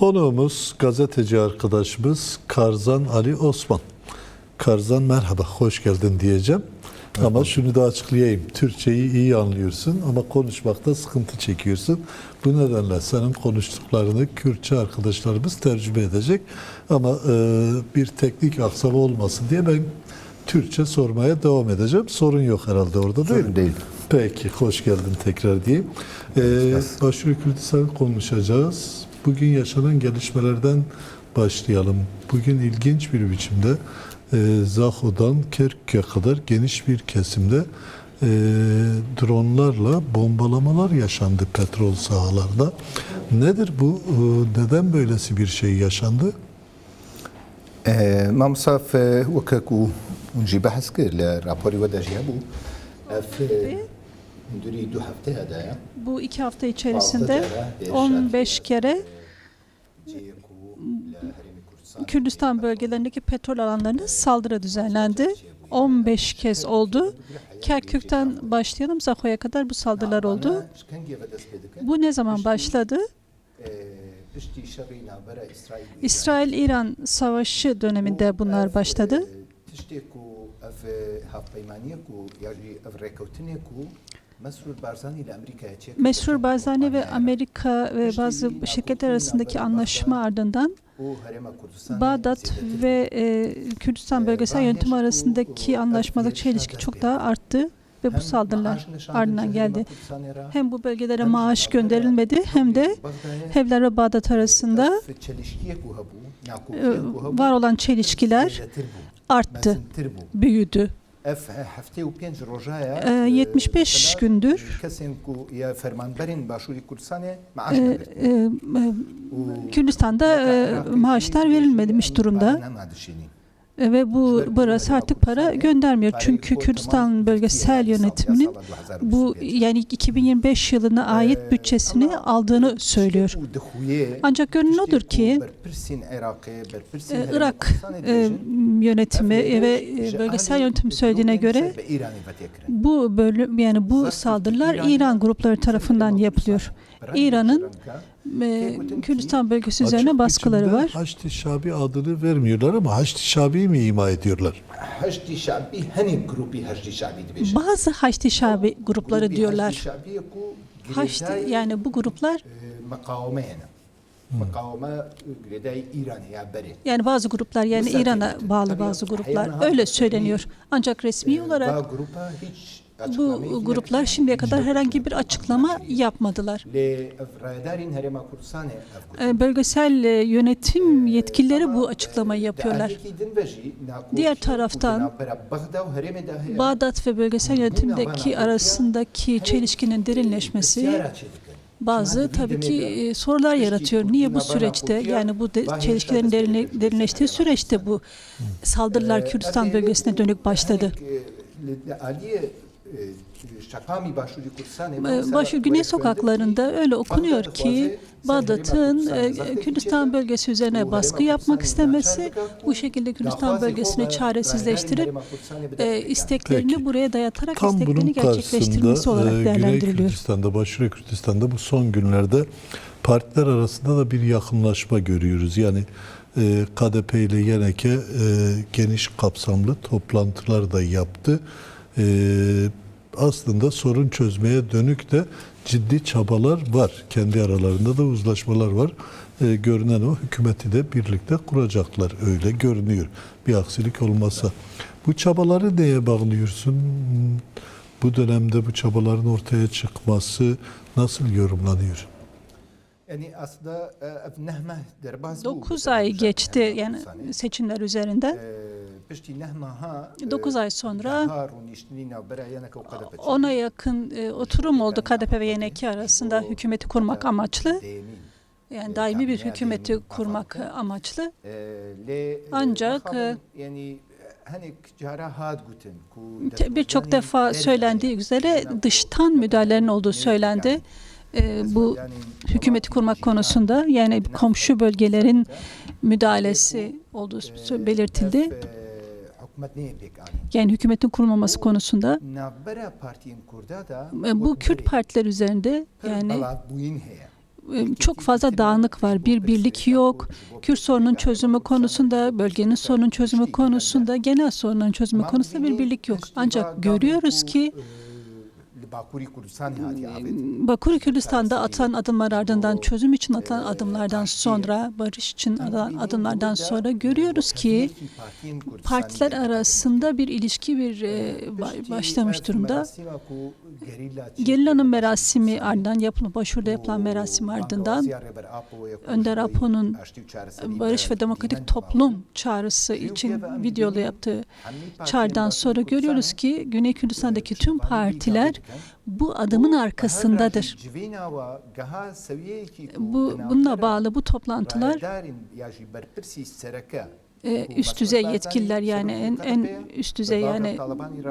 Konuğumuz gazeteci arkadaşımız Karzan Ali Osman. Karzan merhaba, hoş geldin diyeceğim. Ama şunu da açıklayayım. Türkçeyi iyi anlıyorsun ama konuşmakta sıkıntı çekiyorsun. Bu nedenle senin konuştuklarını Kürtçe arkadaşlarımız tercüme edecek. Ama e, bir teknik aksama olmasın diye ben Türkçe sormaya devam edeceğim. Sorun yok herhalde orada değil Sorun mi? değil. Peki, hoş geldin tekrar diyeyim. Ee, Başvuru Kürdistan konuşacağız. Bugün yaşanan gelişmelerden başlayalım. Bugün ilginç bir biçimde e, Zaho'dan Kerkük'e kadar geniş bir kesimde e, dronlarla bombalamalar yaşandı petrol sahalarında. Nedir bu? E, neden böylesi bir şey yaşandı? ما مصاف وكاكو ونجي بحث كر لرابوري ودا جابو bu iki hafta içerisinde 15 kere Kürdistan bölgelerindeki petrol alanlarına saldırı düzenlendi. 15 kez oldu. Kerkük'ten başlayalım Zaho'ya kadar bu saldırılar oldu. Bu ne zaman başladı? İsrail-İran savaşı döneminde bunlar başladı. Meşhur Barzani ve Amerika ve bazı şirketler arasındaki anlaşma ardından Bağdat ve e, Kürdistan bölgesel yönetimi arasındaki anlaşmalıkça ilişki çok daha arttı ve bu saldırılar ardından geldi. Hem bu bölgelere maaş gönderilmedi hem de Hevler ve Bağdat arasında e, var olan çelişkiler arttı, büyüdü. E, 75 gündür. e, e, e, Kürdistan'da maaşlar verilmemiş durumda. E, ve bu burası artık para göndermiyor. Çünkü Kürdistan bölgesel yönetiminin bu yani 2025 yılına ait bütçesini aldığını söylüyor. Ancak görünen odur ki e, Irak e, yönetimi ve e, bölgesel yönetim söylediğine göre bu bölüm yani bu saldırılar İran grupları tarafından yapılıyor. İran'ın e, Kürdistan bölgesi üzerine baskıları var. Haçlı Şabi adını vermiyorlar ama Haçlı Şabi'yi mi ima ediyorlar? Haçlı Şabi hani grubi Haçlı Şabi. Bazı Haçlı Şabi grupları diyorlar. Haçlı yani bu gruplar e, berê. yani bazı gruplar yani İran'a bağlı bazı gruplar öyle söyleniyor. Ancak resmi E, olarak bu gruplar şimdiye kadar herhangi bir açıklama yapmadılar. Lê ev rayedarên Herêma Kurdistanê ev grup. E, Bölgesel e, yönetim yetkilileri bu açıklamayı yapıyorlar. Diğer taraftan, Bağdat ve bölgesel yönetimdeki arasındaki çelişkinin derinleşmesi bazı tabii ki e, sorular yaratıyor. Niye bu süreçte yani bu de, çelişkilerin derine, derinleştiği süreçte bu saldırılar Kürdistan bölgesine dönük başladı. E, Başur Güney sokaklarında öyle okunuyor ki Bağdat'ın e, Kürdistan bölgesi üzerine baskı yapmak istemesi, bu şekilde Kürdistan bölgesini çaresizleştirip e, isteklerini Peki. buraya dayatarak Tam isteklerini gerçekleştirmesi olarak e, Güney değerlendiriliyor. Kürdistan'da, Başarı Kürdistan'da bu son günlerde partiler arasında da bir yakınlaşma görüyoruz. Yani KDP ile YNK e, geniş kapsamlı toplantılar da yaptı. Aslında sorun çözmeye dönük de ciddi çabalar var. Kendi aralarında da uzlaşmalar var. E, görünen o hükümeti de birlikte kuracaklar. Öyle görünüyor. Bir aksilik olmasa. Bu çabaları neye bağlıyorsun? Bu dönemde bu çabaların ortaya çıkması nasıl yorumlanıyor? Yani aslında e. 9 ay geçti yani seçimler üzerinden. E, piştî nehme ha, e, 9 ay sonra ona yakın e, oturum oldu KDP ve YNK arasında hükümeti kurmak amaçlı. Yani daimi bir hükümeti kurmak amaçlı. E, e, Ancak, e, Te- Birçok defa söylendiği üzere dıştan müdahalelerin olduğu söylendi. E, bu hükümeti kurmak konusunda yani komşu bölgelerin müdahalesi olduğu belirtildi. Yani hükümetin kurulmaması konusunda e, bu Kürt partiler üzerinde yani e, çok fazla dağınık var. Bir birlik yok. Kürt sorunun çözümü konusunda, bölgenin sorunun çözümü konusunda, genel sorunun çözümü konusunda bir birlik yok. Ancak görüyoruz ki Bakuri abi. Bakuri Kürdistan'da atılan adımlar ardından, çözüm için atılan adımlardan sonra, barış için atılan adımlardan sonra görüyoruz ki partiler arasında bir ilişki bir e, ba- başlamış durumda. Gerilla'nın merasimi ardından yapılan, başvuruda yapılan merasim ardından Önder Apo'nun Barış ve Demokratik Toplum çağrısı için videolu yaptığı çağrıdan sonra görüyoruz ki Güney Kürdistan'daki tüm partiler bu adımın arkasındadır. Bu bununla bağlı bu toplantılar e, üst düzey yetkililer yani en, en üst düzey yani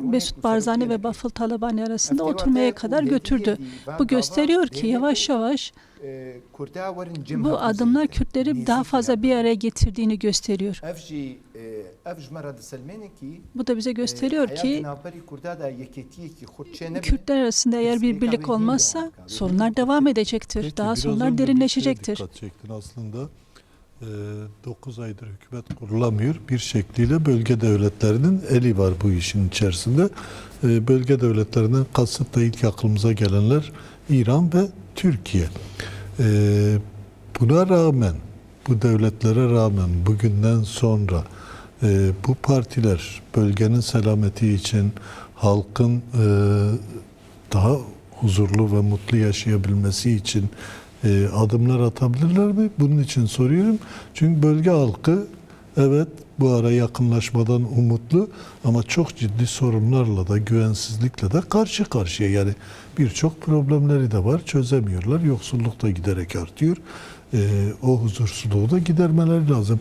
Mesut Barzani ve Bafıl Talabani arasında oturmaya kadar götürdü. Bu gösteriyor ki yavaş yavaş bu adımlar Kürtleri daha fazla bir araya getirdiğini gösteriyor. Bu da bize gösteriyor ki Kürtler arasında eğer bir birlik olmazsa sorunlar devam edecektir. Daha sorunlar derinleşecektir. Aslında. 9 aydır hükümet kurulamıyor. Bir şekliyle bölge devletlerinin eli var bu işin içerisinde. E, bölge devletlerinden kasıt da ilk aklımıza gelenler İran ve Türkiye. E, buna rağmen, bu devletlere rağmen bugünden sonra e, bu partiler bölgenin selameti için halkın e, daha huzurlu ve mutlu yaşayabilmesi için e, adımlar atabilirler mi? Bunun için soruyorum. Çünkü bölge halkı evet bu ara yakınlaşmadan umutlu ama çok ciddi sorunlarla da güvensizlikle de karşı karşıya. Yani birçok problemleri de var. Çözemiyorlar. Yoksulluk da giderek artıyor. E, o huzursuzluğu da gidermeleri lazım.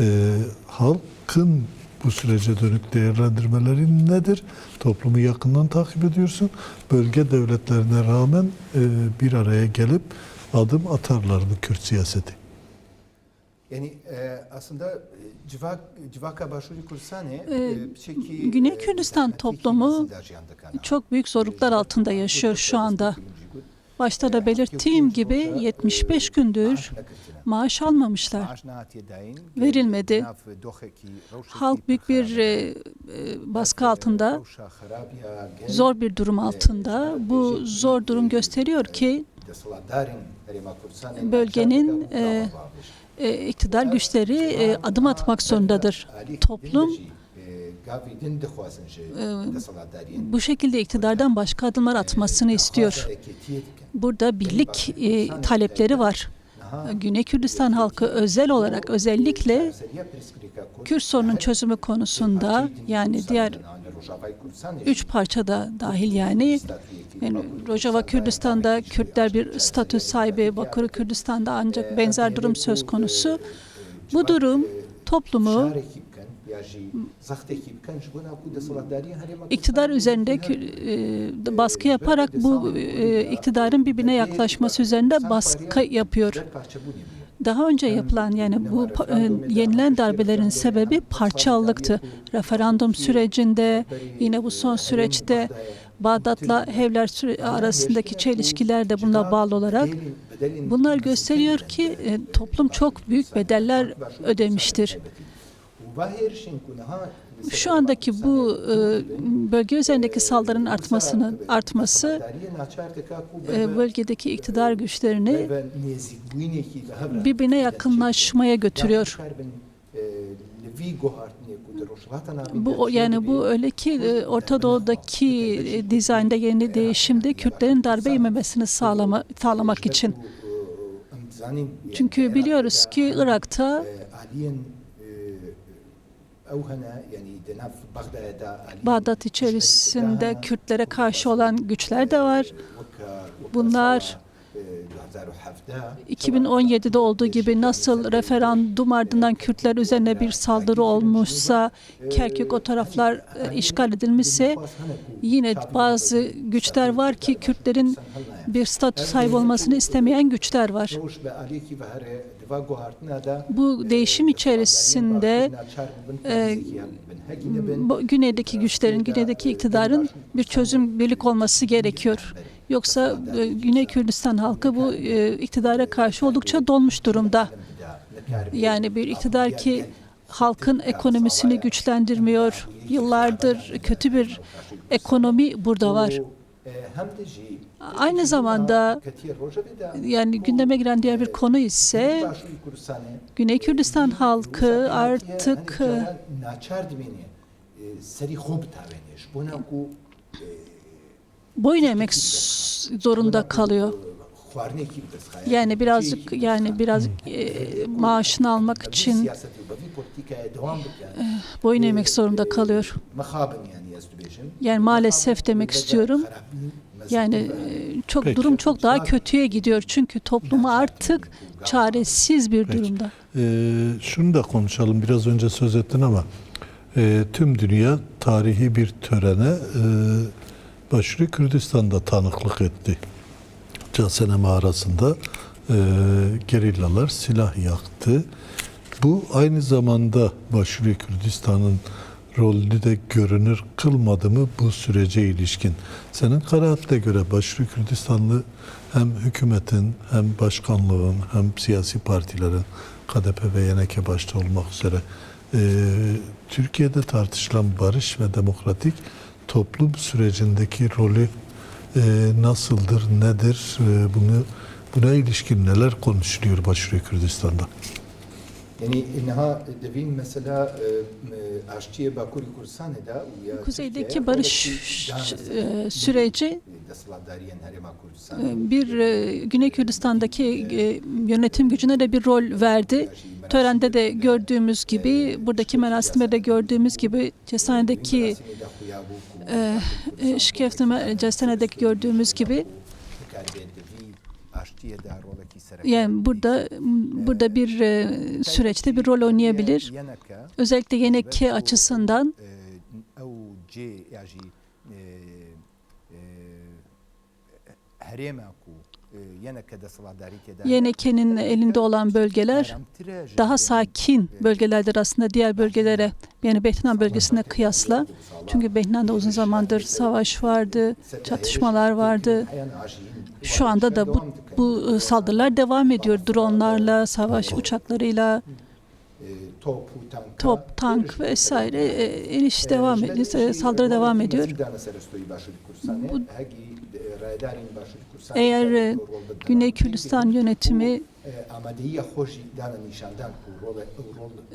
E, halkın bu sürece dönük değerlendirmeleri nedir? Toplumu yakından takip ediyorsun. Bölge devletlerine rağmen bir araya gelip adım atarlar mı Kürt siyaseti? Yani e, aslında e, civak civaka başvuru Kurdistan Ee, Güney Kürdistan toplumu Çok büyük zorluklar altında yaşıyor şu anda. Başta da belirttiğim gibi 75 gündür maaş almamışlar. Verilmedi. Halk büyük bir e, e, baskı altında, zor bir durum altında. Bu zor durum gösteriyor ki bölgenin e, e, iktidar güçleri e, adım atmak zorundadır. Toplum bu şekilde iktidardan başka adımlar atmasını istiyor. Burada birlik e, talepleri var. Güney Kürdistan halkı özel olarak özellikle Kürt sorunun çözümü konusunda yani diğer üç parçada dahil yani yani Rojava Kürdistan'da Kürtler bir statü sahibi, Bakır Kürdistan'da ancak benzer durum söz konusu. Bu durum toplumu iktidar üzerinde e, baskı yaparak bu e, iktidarın birbirine yaklaşması üzerinde baskı yapıyor. Daha önce yapılan yani bu e, yenilen darbelerin sebebi parçalılıktı. Referandum sürecinde yine bu son süreçte Bağdat'la Hevler arasındaki çelişkiler de bununla bağlı olarak bunlar gösteriyor ki e, toplum çok büyük bedeller ödemiştir. Şu andaki bu e, bölge üzerindeki saldırının artmasının artması e, bölgedeki iktidar güçlerini birbirine yakınlaşmaya götürüyor. Bu yani bu öyle ki e, Orta Doğu'daki dizaynda yeni değişimde Kürtlerin darbe yememesini sağlama, sağlamak için. Çünkü biliyoruz ki Irak'ta Bağdat içerisinde Kürtlere karşı olan güçler de var. Bunlar 2017'de olduğu gibi nasıl referandum ardından Kürtler üzerine bir saldırı olmuşsa, Kerkük o taraflar e, işgal edilmişse yine bazı güçler var ki Kürtlerin bir statü sahibi olmasını istemeyen güçler var. Bu değişim içerisinde e, güneydeki güçlerin, güneydeki iktidarın bir çözüm birlik olması gerekiyor. Yoksa e, Güney Kürdistan halkı bu e, iktidara karşı oldukça dolmuş durumda. Yani bir iktidar ki halkın ekonomisini güçlendirmiyor. Yıllardır kötü bir ekonomi burada var. Aynı zamanda yani gündeme giren diğer bir konu ise Güney Kürdistan halkı artık e, boyun eğmek zorunda kalıyor. Yani birazcık yani biraz e, maaşını almak için boyun eğmek zorunda kalıyor. Yani maalesef demek istiyorum. Yani e, çok Peki. durum çok daha kötüye gidiyor. Çünkü toplum artık çaresiz bir Peki. durumda. Ee, şunu da konuşalım. Biraz önce söz ettin ama e, tüm dünya tarihi bir törene e, Başarı Kürdistan'da tanıklık etti. Casene mağarasında e, gerillalar silah yaktı. Bu aynı zamanda Başarı Kürdistan'ın rolünü de görünür kılmadı mı bu sürece ilişkin? Senin kanaatine göre Başarı Kürdistanlı hem hükümetin hem başkanlığın hem siyasi partilerin KDP ve YNK başta olmak üzere e, Türkiye'de tartışılan barış ve demokratik toplum sürecindeki rolü e, nasıldır, nedir, e, bunu buna ilişkin neler konuşuluyor Başarı Kürdistan'da? Kuzeydeki barış e, süreci e, bir e, Güney Kürdistan'daki yönetim gücüne de bir rol verdi. Törende de gördüğümüz gibi, buradaki merasimde de gördüğümüz gibi, Cesane'deki e, e, Şikefname Cesane'deki gördüğümüz gibi yani burada burada bir e, süreçte bir rol oynayabilir. Özellikle YNK açısından YNK'nin elinde olan bölgeler daha sakin bölgelerdir aslında diğer bölgelere. yani Behnan bölgesine kıyasla. Çünkü Behnan'da uzun zamandır savaş vardı, çatışmalar vardı. Şu anda da bu, bu e, saldırılar devam ediyor. Dronlarla, savaş uçaklarıyla, top, tank vesaire e, iniş devam ediyor, e, saldırı devam ediyor. Bu- Eğer e, Güney Kürdistan yönetimi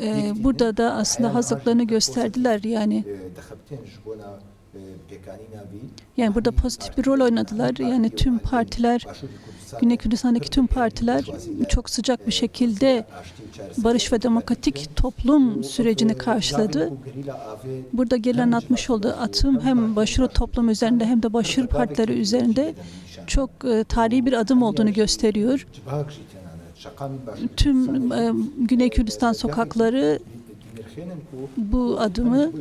e, burada da aslında hazırlıklarını gösterdiler yani. Yani burada pozitif bir rol oynadılar. Yani tüm partiler, Güney Kürdistan'daki tüm partiler çok sıcak bir şekilde barış ve demokratik toplum sürecini karşıladı. Burada gelen atmış olduğu atım hem Başarı toplum üzerinde hem de Başarı partileri üzerinde çok e, tarihi bir adım olduğunu gösteriyor. Tüm e, Güney Kürdistan sokakları bu adımı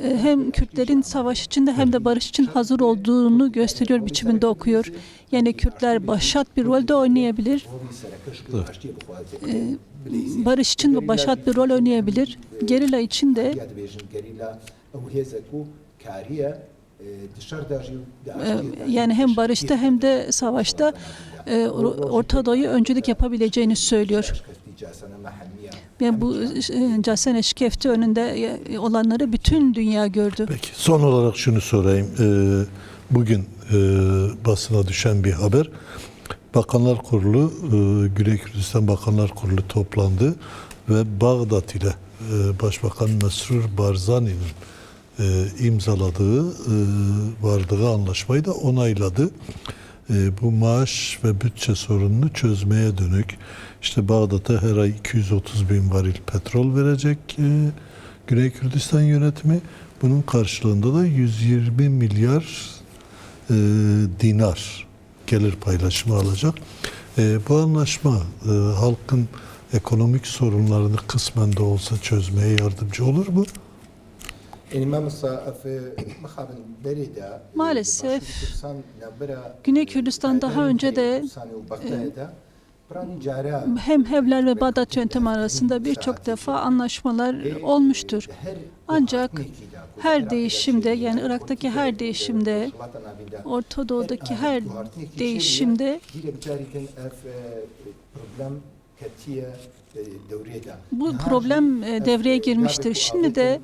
e, hem Kürtlerin savaş içinde hem de barış için hazır olduğunu gösteriyor biçiminde okuyor. Yani Kürtler başat bir rolde oynayabilir. E, barış için başat bir rol oynayabilir. Gerilla için de e, yani hem barışta hem de savaşta Orta Doğu'yu öncülük yapabileceğini söylüyor. Yani bu e, Casene Şikefti önünde e, olanları bütün dünya gördü. Peki son olarak şunu sorayım. Ee, bugün e, basına düşen bir haber. Bakanlar Kurulu, e, Güney Kürdistan Bakanlar Kurulu toplandı ve Bağdat ile e, Başbakan Mesrur Barzani'nin e, imzaladığı, e, vardığı anlaşmayı da onayladı. E, bu maaş ve bütçe sorununu çözmeye dönük. İşte Bağdat'a her ay 230 bin varil petrol verecek e, Güney Kürdistan yönetimi. Bunun karşılığında da 120 milyar e, dinar gelir paylaşımı alacak. E, bu anlaşma e, halkın ekonomik sorunlarını kısmen de olsa çözmeye yardımcı olur mu? Maalesef Güney Kürdistan daha önce de hem Hevler ve Bağdat yöntemi arasında birçok defa anlaşmalar olmuştur. Ancak her değişimde yani Irak'taki her değişimde Orta Doğu'daki her değişimde bu problem e, devreye girmiştir. Şimdi de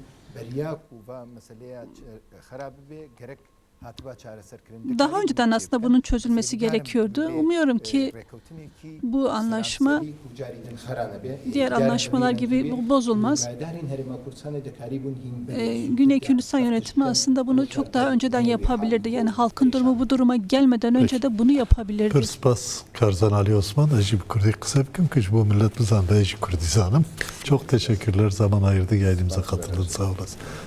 daha önceden aslında bunun çözülmesi gerekiyordu. Umuyorum ki bu anlaşma diğer anlaşmalar gibi bozulmaz. Ee, Güney Kürdistan yönetimi aslında bunu çok daha önceden yapabilirdi. Yani halkın durumu bu duruma gelmeden önce de bunu yapabilirdi. Pırspas Karzan Ali Osman Ajib Kurdi gün kış bu millet bizan Ajib Kurdistan'ım. Çok teşekkürler zaman ayırdı yayınımıza katıldın sağ olasın.